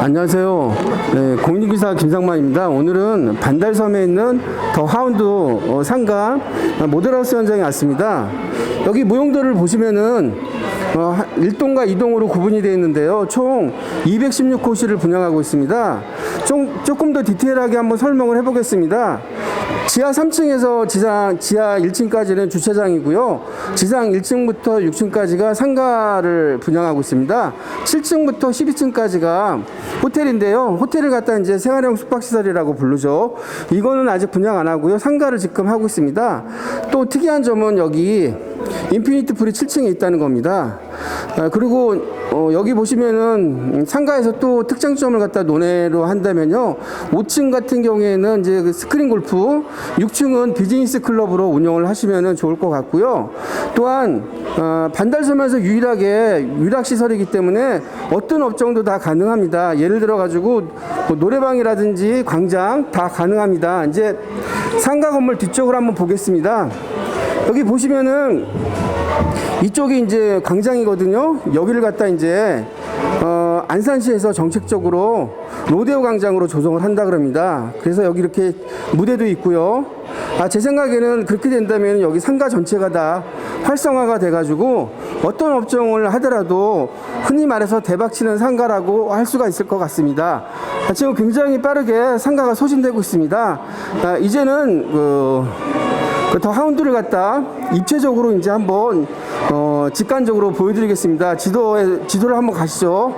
안녕하세요. 네, 공인기사 김상만입니다. 오늘은 반달섬에 있는 더 하운드 어, 상가 모델하우스 현장에 왔습니다. 여기 무용도를 보시면은 어, 하- 1동과 2동으로 구분이 되어 있는데요. 총 216호실을 분양하고 있습니다. 좀, 조금 더 디테일하게 한번 설명을 해보겠습니다. 지하 3층에서 지상, 지하 1층까지는 주차장이고요. 지상 1층부터 6층까지가 상가를 분양하고 있습니다. 7층부터 12층까지가 호텔인데요. 호텔을 갖다 이제 생활형 숙박시설이라고 부르죠. 이거는 아직 분양 안 하고요. 상가를 지금 하고 있습니다. 또 특이한 점은 여기 인피니트 풀이 7층에 있다는 겁니다. 아, 그리고 어, 여기 보시면은 음, 상가에서 또 특장점을 갖다 논해로 한다면요. 5층 같은 경우에는 이제 그 스크린 골프, 6층은 비즈니스 클럽으로 운영을 하시면은 좋을 것 같고요. 또한 어, 반달섬에서 유일하게 유락 시설이기 때문에 어떤 업종도 다 가능합니다. 예를 들어 가지고 뭐 노래방이라든지 광장 다 가능합니다. 이제 상가 건물 뒤쪽을 한번 보겠습니다. 여기 보시면은 이쪽이 이제 광장이거든요. 여기를 갖다 이제 어, 안산시에서 정책적으로 로데오 광장으로 조성을 한다 그럽니다. 그래서 여기 이렇게 무대도 있고요. 아, 제 생각에는 그렇게 된다면 여기 상가 전체가 다 활성화가 돼가지고 어떤 업종을 하더라도 흔히 말해서 대박치는 상가라고 할 수가 있을 것 같습니다. 아, 지금 굉장히 빠르게 상가가 소진되고 있습니다. 아, 이제는 그, 그 더 하운드를 갖다 입체적으로 이제 한번 어, 직관적으로 보여드리겠습니다. 지도에 지도를 한번 가시죠.